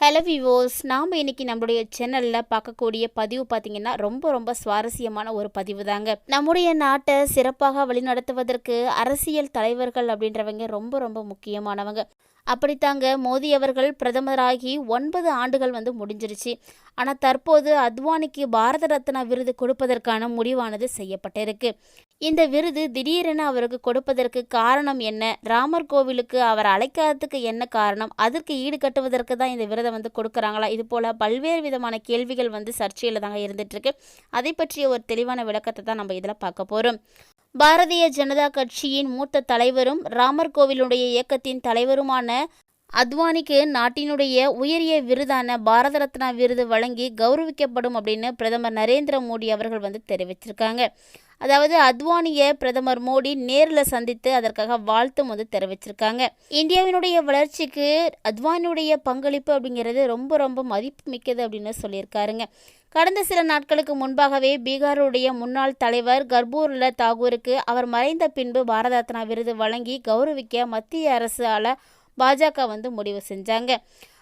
Hello விவோஸ் நாம் இன்னைக்கு நம்மளுடைய சேனலில் பார்க்கக்கூடிய பதிவு பார்த்தீங்கன்னா ரொம்ப ரொம்ப சுவாரஸ்யமான ஒரு பதிவு தாங்க நம்முடைய நாட்டை சிறப்பாக வழிநடத்துவதற்கு அரசியல் தலைவர்கள் அப்படின்றவங்க ரொம்ப ரொம்ப முக்கியமானவங்க. அப்படித்தாங்க மோடி அவர்கள் பிரதமராகி ஒன்பது ஆண்டுகள் வந்து முடிஞ்சிருச்சு. ஆனால் தற்போது அத்வானிக்கு பாரத ரத்னா விருது கொடுப்பதற்கான முடிவானது செய்யப்பட்டிருக்கு. இந்த விருது திடீரென அவருக்கு கொடுப்பதற்கு காரணம் என்ன? ராமர் கோவிலுக்கு அவர் அழைக்காததுக்கு என்ன காரணம்? அதற்கு ஈடுகட்டுவதற்கு தான் இந்த விருதை வந்து கொடுக்குறாங்களா? இது போல பல்வேறு விதமான கேள்விகள் வந்து சர்ச்சையில் தாங்க இருந்துட்டு இருக்கு. அதை பற்றிய ஒரு தெளிவான விளக்கத்தை தான் நம்ம இதில் பார்க்க போகிறோம் பாரதிய ஜனதா கட்சியின் மூத்த தலைவரும் ராமர் கோவிலுடைய இயக்கத்தின் தலைவருமான அத்வானிக்கு நாட்டினுடைய உயரிய விருதான பாரத ரத்னா விருது வழங்கி கௌரவிக்கப்படும் அப்படின்னு பிரதமர் நரேந்திர மோடி அவர்கள் வந்து தெரிவிச்சிருக்காங்க. அதாவது அத்வானியை பிரதமர் மோடி நேரில் சந்தித்து அதற்காக வாழ்த்தும் வந்து தெரிவிச்சிருக்காங்க. இந்தியாவினுடைய வளர்ச்சிக்கு அத்வானியுடைய பங்களிப்பு அப்படிங்கிறது ரொம்ப ரொம்ப மதிப்பு மிக்கது அப்படின்னு சொல்லியிருக்காருங்க. கடந்த சில நாட்களுக்கு முன்பாகவே பீகாருடைய முன்னாள் தலைவர் கர்பூர்ல தாகூருக்கு அவர் மறைந்த பின்பு பாரத ரத்னா விருது வழங்கி கௌரவிக்க மத்திய அரசால் பாஜக வந்து முடிவு செஞ்சாங்க.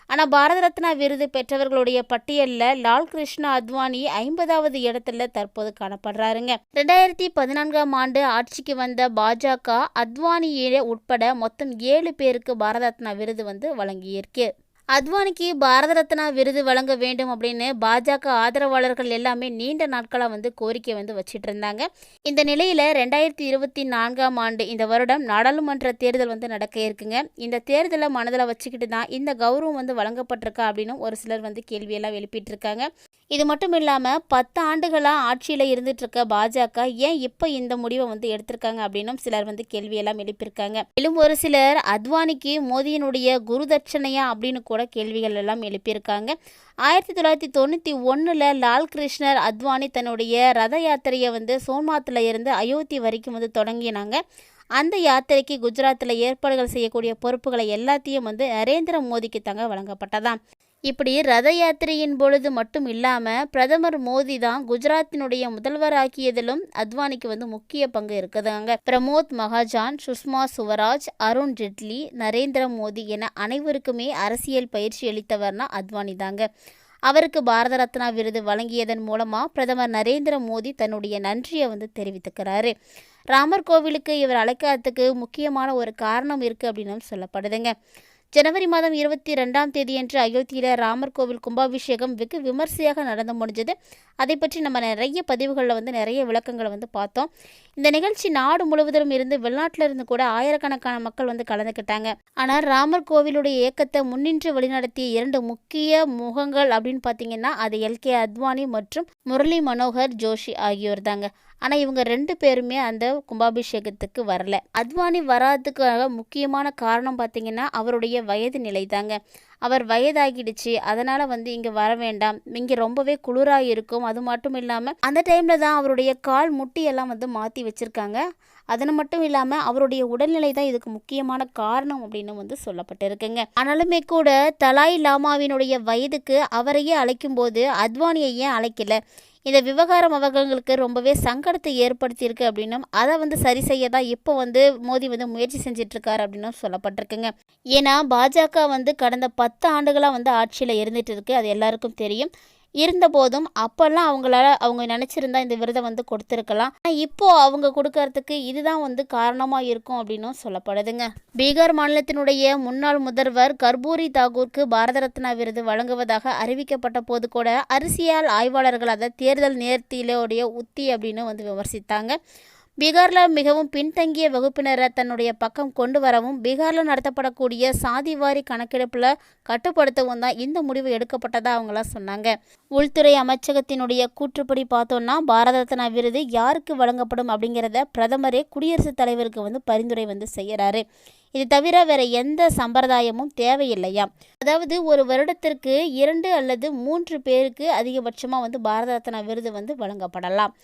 ஆனால் பாரத ரத்னா விருது பெற்றவர்களுடைய பட்டியலில் லால் கிருஷ்ணா அத்வானி ஐம்பதாவது இடத்துல தற்போது காணப்படுறாருங்க. ரெண்டாயிரத்தி பதினான்காம் ஆண்டு ஆட்சிக்கு வந்த பாஜக அத்வானியே உட்பட மொத்தம் ஏழு பேருக்கு பாரத ரத்னா விருது வந்து வழங்கியிருக்கு. அத்வானிக்கு பாரத ரத்னா விருது வழங்க வேண்டும் அப்படின்னு பாஜக ஆதரவாளர்கள் எல்லாமே நீண்ட நாட்களாக வந்து கோரிக்கை வந்து வச்சிட்டு இருந்தாங்க. இந்த நிலையில் ரெண்டாயிரத்தி இருபத்தி நான்காம் ஆண்டு இந்த வருடம் நாடாளுமன்ற தேர்தல் வந்து நடக்க இருக்குங்க. இந்த தேர்தலை மனதில் வச்சுக்கிட்டு தான் இந்த கௌரவம் வந்து வழங்கப்பட்டிருக்கா அப்படின்னு ஒரு சிலர் வந்து கேள்வியெல்லாம் எழுப்பிட்டு இருக்காங்க. இது மட்டும் இல்லாமல் பத்து ஆண்டுகளாக ஆட்சியில் இருந்துட்டு இருக்க பாஜக ஏன் இப்போ இந்த முடிவை வந்து எடுத்திருக்காங்க அப்படின்னும் சிலர் வந்து கேள்வியெல்லாம் எழுப்பியிருக்காங்க. மேலும் ஒரு சிலர் அத்வானிக்கு மோதியினுடைய குருதட்சணையா அப்படின்னு கூட கேள்விகள் எல்லாம் எழுப்பியிருக்காங்க. ஆயிரத்தி தொள்ளாயிரத்தி தொண்ணூற்றி ஒன்றில் லால் கிருஷ்ணர் அத்வானி தன்னுடைய ரத யாத்திரையை வந்து சோம்நாத்தில் இருந்து அயோத்தி வரைக்கும் வந்து தொடங்கினாங்க. அந்த யாத்திரைக்கு குஜராத்தில் ஏற்பாடுகள் செய்யக்கூடிய பொறுப்புகளை எல்லாத்தையும் வந்து நரேந்திர மோடிக்கு தாங்க வழங்கப்பட்டதாம். இப்படி ரத யாத்திரையின் பொழுது மட்டும் இல்லாமல் பிரதமர் மோடி தான் குஜராத்தினுடைய முதல்வராக்கியதிலும் அத்வானிக்கு வந்து முக்கிய பங்கு இருக்குதுங்க. பிரமோத் மகாஜான் சுஷ்மா சுவராஜ் அருண் ஜெட்லி நரேந்திர மோடி என அனைவருக்குமே அரசியல் பயிற்சி அளித்தவர்னா அத்வானி தாங்க. அவருக்கு பாரத ரத்னா விருது வழங்கியதன் மூலமாக பிரதமர் நரேந்திர மோடி தன்னுடைய நன்றியை வந்து தெரிவித்துக்கிறாரு. ராமர் கோவிலுக்கு இவர் அழைக்காததுக்கு முக்கியமான ஒரு காரணம் இருக்குது அப்படின்னு சொல்லப்படுதுங்க. ஜனவரி மாதம் இருபத்தி ரெண்டாம் தேதியன்று அயோத்தியில் ராமர் கோவில் கும்பாபிஷேகம் வெகு விமர்சையாக நடந்து முடிஞ்சது. அதை பற்றி நம்ம நிறைய பதிவுகளில் வந்து நிறைய விளக்கங்களை வந்து பார்த்தோம். இந்த நிகழ்ச்சி நாடு முழுவதிலும் இருந்து வெளிநாட்டில் இருந்து கூட ஆயிரக்கணக்கான மக்கள் வந்து கலந்துக்கிட்டாங்க. ஆனால் ராமர் கோவிலுடைய இயக்கத்தை முன்னின்று வழிநடத்திய இரண்டு முக்கிய முகங்கள் அப்படின்னு பார்த்தீங்கன்னா அது எல் கே அத்வானி மற்றும் முரளி மனோகர் ஜோஷி ஆகியோர் தாங்க ஆனால் இவங்க ரெண்டு பேருமே அந்த கும்பாபிஷேகத்துக்கு வரல. அத்வானி வராதுக்காக முக்கியமான காரணம் பார்த்தீங்கன்னா அவருடைய வயது நிலை தாங்க அவர் வயதாகிடுச்சு. அதனால் வந்து இங்கே வர வேண்டாம். இங்கே ரொம்பவே குளிராக இருக்கும். அது மட்டும் இல்லாமல் அந்த டைமில் தான் அவருடைய கால் முட்டியெல்லாம் வந்து மாற்றி வச்சுருக்காங்க. அதனை மட்டும் இல்லாமல் அவருடைய உடல்நிலை தான் இதுக்கு முக்கியமான காரணம் அப்படின்னு வந்து சொல்லப்பட்டிருக்குங்க. ஆனாலுமே கூட தலாய் லாமாவினுடைய வயதுக்கு அவரையே அழைக்கும்போது அத்வானியை ஏன் அழைக்கல? இந்த விவகாரம் அவர்களுக்கு ரொம்பவே சங்கடத்தை ஏற்படுத்தியிருக்கு அப்படின்னும் அதை வந்து சரி செய்ய தான் இப்போ வந்து மோடி வந்து முயற்சி செஞ்சிட்ருக்காரு அப்படின்னும் சொல்லப்பட்டிருக்குங்க. ஏன்னா பாஜக வந்து கடந்த பத்து ஆண்டுகளாக வந்து ஆட்சியில் இருந்துகிட்டு இருக்குது அது எல்லாருக்கும் தெரியும். இருந்தபோதும் அப்போல்லாம் அவங்களால அவங்க நினச்சிருந்தா இந்த விருதை வந்து கொடுத்துருக்கலாம். ஆனால் இப்போது அவங்க கொடுக்கறதுக்கு இதுதான் வந்து காரணமாக இருக்கும் அப்படின்னும் சொல்லப்படுதுங்க. பீகார் மாநிலத்தினுடைய முன்னாள் முதல்வர் கர்பூரி தாகூருக்கு பாரத ரத்னா விருது வழங்குவதாக அறிவிக்கப்பட்ட போது கூட அரசியல் ஆய்வாளர்கள் அதை தேர்தல் நேர்த்தியிலோடைய உத்தி அப்படின்னு வந்து விமர்சித்தாங்க. பீகாரில் மிகவும் பின்தங்கிய வகுப்பினரை தன்னுடைய பக்கம் கொண்டு வரவும் பீகாரில் நடத்தப்படக்கூடிய சாதிவாரி கணக்கெடுப்பில் கட்டுப்படுத்தவும் தான் இந்த முடிவு எடுக்கப்பட்டதாக அவங்களாம் சொன்னாங்க. உள்துறை அமைச்சகத்தினுடைய கூற்றுப்படி பார்த்தோன்னா பாரத ரத்னா விருது யாருக்கு வழங்கப்படும் அப்படிங்கிறத பிரதமரே குடியரசுத் தலைவருக்கு வந்து பரிந்துரை வந்து செய்கிறாரு இது தவிர வேற எந்த சம்பிரதாயமும் தேவையில்லையா? அதாவது ஒரு வருடத்திற்கு இரண்டு அல்லது மூன்று பேருக்கு அதிகபட்சமாக வந்து பாரத ரத்னா விருது வந்து வழங்கப்படலாம்.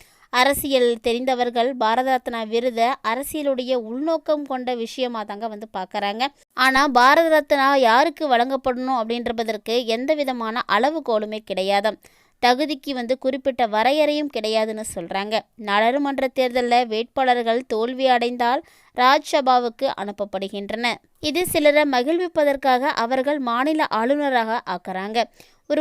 அரசியல் தெரிந்தவர்கள் பாரத ரத்னா விருதை அரசியலுடைய உள்நோக்கம் கொண்ட விஷயமா தாங்க வந்து பார்க்குறாங்க ஆனால் பாரத ரத்னா யாருக்கு வழங்கப்படணும் அப்படின்றதற்கு எந்த விதமான அளவுகோலுமே கிடையாது. தகுதிக்கு வந்து குறிப்பிட்ட வரையறையும் கிடையாதுன்னு சொல்கிறாங்க நாடாளுமன்ற தேர்தலில் வேட்பாளர்கள் தோல்வி அடைந்தால் ராஜ்சபாவுக்கு அனுப்பப்படுகின்றன. இது சிலரை மகிழ்விப்பதற்காக அவர்கள் மாநில ஆளுநராக ஆக்குறாங்க.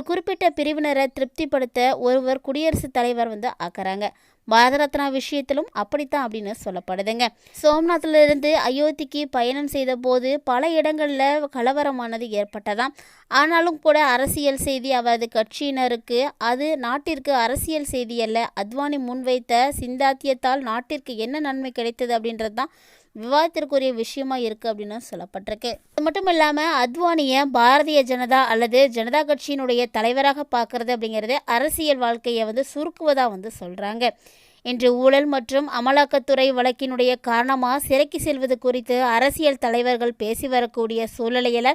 குறிப்பிட்ட பிரிவினரை திருப்திப்படுத்த ஒருவர் குடியரசுத் தலைவர் வந்து ஆக்குறாங்க பாரத ரத்னா விஷயத்திலும் அப்படித்தான் அப்படின்னு சொல்லப்படுதுங்க. சோம்நாத்திலிருந்து அயோத்திக்கு பயணம் செய்த போது பல இடங்களில் கலவரமானது ஏற்பட்டதாம். ஆனாலும் கூட அரசியல் செய்தி அவரது கட்சியினருக்கு அது நாட்டிற்கு அரசியல் செய்தி அல்ல. அத்வானி முன்வைத்த சிந்தாத்தியத்தால் நாட்டிற்கு என்ன நன்மை கிடைத்தது அப்படின்றது தான் விவாதத்திற்குரிய விஷயமா இருக்குது அப்படின்னு சொல்லப்பட்டிருக்கு. அது மட்டும் இல்லாமல் அத்வானியை பாரதிய ஜனதா அல்லது ஜனதா கட்சியினுடைய தலைவராக பார்க்கறது அப்படிங்கிறது அரசியல் வாழ்க்கையை வந்து சுருக்குவதாக வந்து சொல்கிறாங்க இன்று ஊழல் மற்றும் அமலாக்கத்துறை வழக்கினுடைய காரணமாக சிறைக்கு செல்வது குறித்து அரசியல் தலைவர்கள் பேசி வரக்கூடிய சூழ்நிலையில்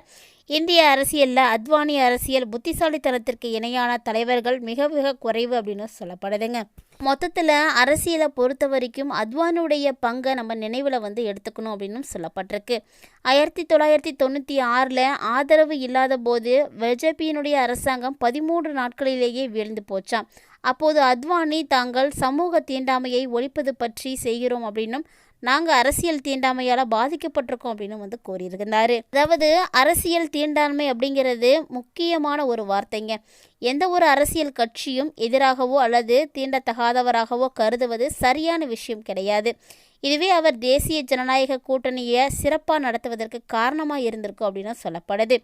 இந்திய அரசியலில் அத்வானி அரசியல் புத்திசாலித்தனத்திற்கு இணையான தலைவர்கள் மிக மிக குறைவு அப்படின்னு சொல்லப்படுதுங்க. மொத்தத்தில் அரசியலை பொறுத்த வரைக்கும் அத்வானுடைய பங்கை நம்ம நினைவில் வந்து எடுத்துக்கணும் அப்படின்னு சொல்லப்பட்டிருக்கு. ஆயிரத்தி தொள்ளாயிரத்தி தொண்ணூற்றி ஆறில் ஆதரவு இல்லாத போது பிஜேபியினுடைய அரசாங்கம் பதிமூன்று நாட்களிலேயே வீழ்ந்து போச்சாம். அப்போது அத்வானி தாங்கள் சமூக தீண்டாமையை ஒழிப்பது பற்றி செய்கிறோம் அப்படின்னும் நாங்கள் அரசியல் தீண்டாமையால் பாதிக்கப்பட்டிருக்கோம் அப்படின்னு வந்து கூறியிருக்கிறாரு அதாவது அரசியல் தீண்டாண்மை அப்படிங்கிறது முக்கியமான ஒரு வார்த்தைங்க. எந்த ஒரு அரசியல் கட்சியும் எதிராகவோ அல்லது தீண்டத்தகாதவராகவோ கருதுவது சரியான விஷயம் கிடையாது. இதுவே அவர் தேசிய ஜனநாயக கூட்டணியை சிறப்பாக நடத்துவதற்கு காரணமாக இருந்திருக்கும் அப்படின்னு சொல்லப்படுது.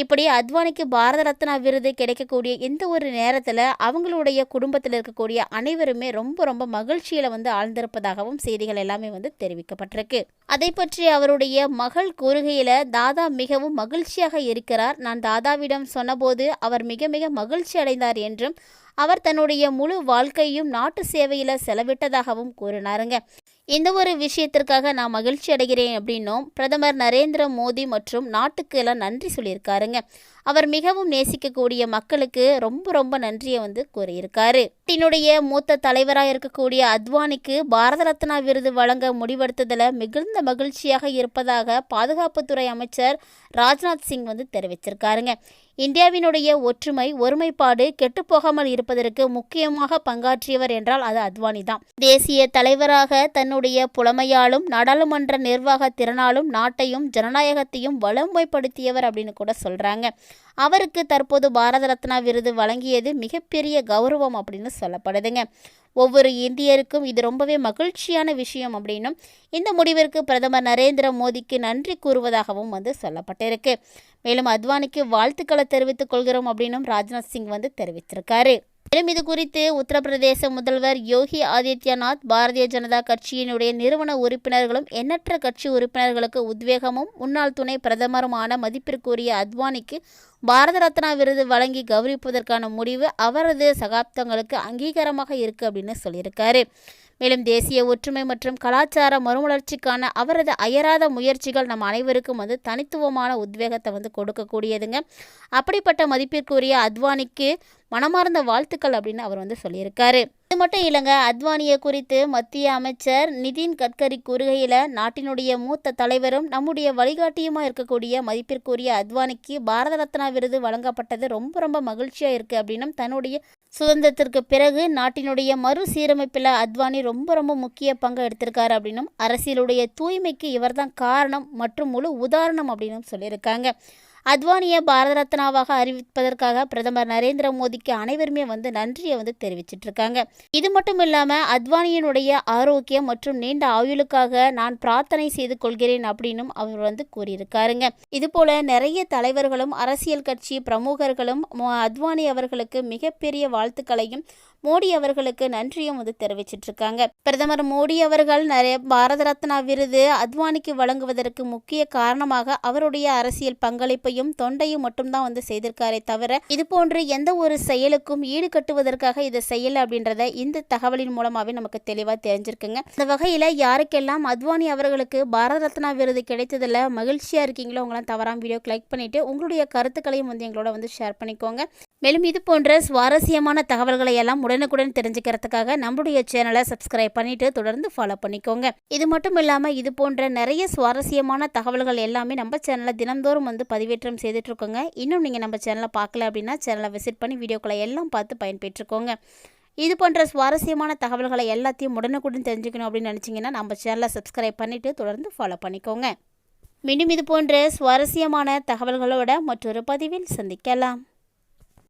இப்படி அத்வானிக்கு பாரத ரத்னா விருது கிடைக்கக்கூடிய இந்த ஒரு நேரத்தில் அவங்களுடைய குடும்பத்தில் இருக்கக்கூடிய அனைவருமே ரொம்ப ரொம்ப மகிழ்ச்சியில் வந்து ஆழ்ந்திருப்பதாகவும் செய்திகள் எல்லாமே வந்து தெரிவிக்கப்பட்டிருக்கு. அதை பற்றி அவருடைய மகள் கூறுகையில் தாதா மிகவும் மகிழ்ச்சியாக இருக்கிறார். நான் தாதாவிடம் சொன்னபோது அவர் மிக மிக மகிழ்ச்சி அடைந்தார் என்றும் அவர் தன்னுடைய முழு வாழ்க்கையும் நாட்டு சேவையில் செலவிட்டதாகவும் கூறினாருங்க. இந்த ஒரு விஷயத்திற்காக நான் மகிழ்ச்சி அடைகிறேன் அப்படின்னும் பிரதமர் நரேந்திர மோடி மற்றும் நாட்டுக்கு எல்லாம் நன்றி சொல்லியிருக்காருங்க. அவர் மிகவும் நேசிக்கக்கூடிய மக்களுக்கு ரொம்ப ரொம்ப நன்றியை வந்து கூறியிருக்காரு. நாட்டினுடைய மூத்த தலைவராக இருக்கக்கூடிய அத்வானிக்கு பாரத ரத்னா விருது வழங்க முடிவெடுத்ததில் மிகுந்த மகிழ்ச்சியாக இருப்பதாக பாதுகாப்புத்துறை அமைச்சர் ராஜ்நாத் சிங் வந்து தெரிவிச்சிருக்காருங்க. இந்தியாவினுடைய ஒற்றுமை ஒருமைப்பாடு கெட்டுப்போகாமல் இருப்பதற்கு முக்கியமாக பங்காற்றியவர் என்றால் அது அத்வானி தான். தேசிய தலைவராக தன்னுடைய புலமையாலும் நாடாளுமன்ற நிர்வாக திறனாலும் நாட்டையும் ஜனநாயகத்தையும் வலுமைப்படுத்தியவர் அப்படின்னு கூட சொல்றாங்க. அவருக்கு தற்போது பாரத ரத்னா விருது வழங்கியது மிகப்பெரிய கௌரவம் அப்படின்னு சொல்லப்படுதுங்க. ஒவ்வொரு இந்தியருக்கும் இது ரொம்பவே மகிழ்ச்சியான விஷயம் அப்படின்னும் இந்த முடிவிற்கு பிரதமர் நரேந்திர மோடிக்கு நன்றி கூறுவதாகவும் வந்து சொல்லப்பட்டிருக்கு. மேலும் அத்வானிக்கு வாழ்த்துக்களை தெரிவித்துக் கொள்கிறோம் அப்படின்னும் ராஜ்நாத் சிங் வந்து தெரிவித்திருக்காரு. மேலும் இது குறித்து உத்தரப்பிரதேச முதல்வர் யோகி ஆதித்யநாத் பாரதிய ஜனதா கட்சியினுடைய நிறுவன உறுப்பினர்களும் எண்ணற்ற கட்சி உறுப்பினர்களுக்கு உத்வேகமும் முன்னாள் துணை பிரதமருமான மதிப்பிற்குரிய அத்வானிக்கு பாரத ரத்னா விருது வழங்கி கௌரவிப்பதற்கான முடிவு அவரது சகாப்தங்களுக்கு அங்கீகாரமாக இருக்குது அப்படின்னு சொல்லியிருக்காரு. மேலும் தேசிய ஒற்றுமை மற்றும் கலாச்சார மறுமலர்ச்சிக்கான அவரது அயராத முயற்சிகள் நம் அனைவருக்கும் வந்து தனித்துவமான உத்வேகத்தை வந்து கொடுக்கக்கூடியதுங்க. அப்படிப்பட்ட மதிப்பிற்குரிய அத்வானிக்கு மனமார்ந்த வாழ்த்துக்கள் அப்படின்னு அவர் வந்து சொல்லியிருக்காரு. இது மட்டும் இல்லைங்க அத்வானியை குறித்து மத்திய அமைச்சர் நிதின் கட்கரி கூறுகையில் நாட்டினுடைய மூத்த தலைவரும் நம்முடைய வழிகாட்டியுமாக இருக்கக்கூடிய மதிப்பிற்குரிய அத்வானிக்கு பாரத ரத்னா விருது வழங்கப்பட்டது ரொம்ப ரொம்ப மகிழ்ச்சியாக இருக்குது அப்படின்னும் தன்னுடைய சுதந்திரத்திற்கு பிறகு நாட்டினுடைய மறுசீரமைப்பில் அத்வானி ரொம்ப ரொம்ப முக்கிய பங்கு எடுத்திருக்காரு அப்படின்னும் அரசியலுடைய தூய்மைக்கு இவர்தான் காரணம் மற்றும் முழு உதாரணம் அப்படின்னும் சொல்லியிருக்காங்க. அத்வானியை பாரத ரத்னாவாக அறிவிப்பதற்காக பிரதமர் நரேந்திர மோடிக்கு அனைவருமே வந்து நன்றியை வந்து தெரிவிச்சிட்டு இருக்காங்க. இது மட்டும் இல்லாமல் அத்வானியினுடைய ஆரோக்கியம் மற்றும் நீண்ட ஆயுளுக்காக நான் பிரார்த்தனை செய்து கொள்கிறேன் அப்படின்னும் அவர் வந்து கூறியிருக்காருங்க. இது போல நிறைய தலைவர்களும் அரசியல் கட்சி பிரமுகர்களும் அத்வானி அவர்களுக்கு மிகப்பெரிய வாழ்த்துக்களையும் மோடி அவர்களுக்கு நன்றியும் வந்து தெரிவிச்சிட்டு இருக்காங்க பிரதமர் மோடி அவர்கள் நிறைய பாரத ரத்னா விருது அத்வானிக்கு வழங்குவதற்கு முக்கிய காரணமாக அவருடைய அரசியல் பங்களிப்பையும் தொண்டையும் மட்டும்தான் வந்து செய்திருக்காரே தவிர இது போன்று எந்த ஒரு செயலுக்கும் ஈடு கட்டுவதற்காக இதை செய்யல அப்படின்றத இந்த தகவலின் மூலமாகவே நமக்கு தெளிவாக தெரிஞ்சிருக்குங்க. இந்த வகையில் யாருக்கெல்லாம் அத்வானி அவர்களுக்கு பாரத ரத்னா விருது கிடைத்ததில் மகிழ்ச்சியாக இருக்கீங்களோ உங்களாம் தவறாம வீடியோக்கு லைக் பண்ணிட்டு உங்களுடைய கருத்துக்களையும் வந்து எங்களோட வந்து ஷேர் பண்ணிக்கோங்க. மேலும் இது போன்ற சுவாரஸ்யமான தகவல்களை எல்லாம் உடனுக்குடன் தெரிஞ்சுக்கிறதுக்காக நம்முடைய சேனலை சப்ஸ்கிரைப் பண்ணிட்டு தொடர்ந்து ஃபாலோ பண்ணிக்கோங்க. இது மட்டும் இல்லாமல் இது போன்ற நிறைய சுவாரஸ்யமான தகவல்கள் எல்லாமே நம்ம சேனலில் தினந்தோறும் வந்து பதிவேற்றம் செய்துட்டு இருக்கோங்க இன்னும் நீங்கள் நம்ம சேனலை பார்க்கல அப்படின்னா சேனலை விசிட் பண்ணி வீடியோக்களை எல்லாம் பார்த்து பயன்பெற்றுக்கோங்க. இது போன்ற சுவாரஸ்யமான தகவல்களை எல்லாத்தையும் உடனுக்குடன் தெரிஞ்சுக்கணும் அப்படின்னு நினச்சிங்கன்னா நம்ம சேனலை சப்ஸ்கிரைப் பண்ணிவிட்டு தொடர்ந்து ஃபாலோ பண்ணிக்கோங்க. மீண்டும் இது போன்ற சுவாரஸ்யமான தகவல்களோட மற்றொரு பதிவில் சந்திக்கலாம்.